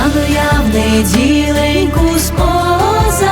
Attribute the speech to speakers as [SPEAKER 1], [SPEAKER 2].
[SPEAKER 1] Встану я в неділеньку подарую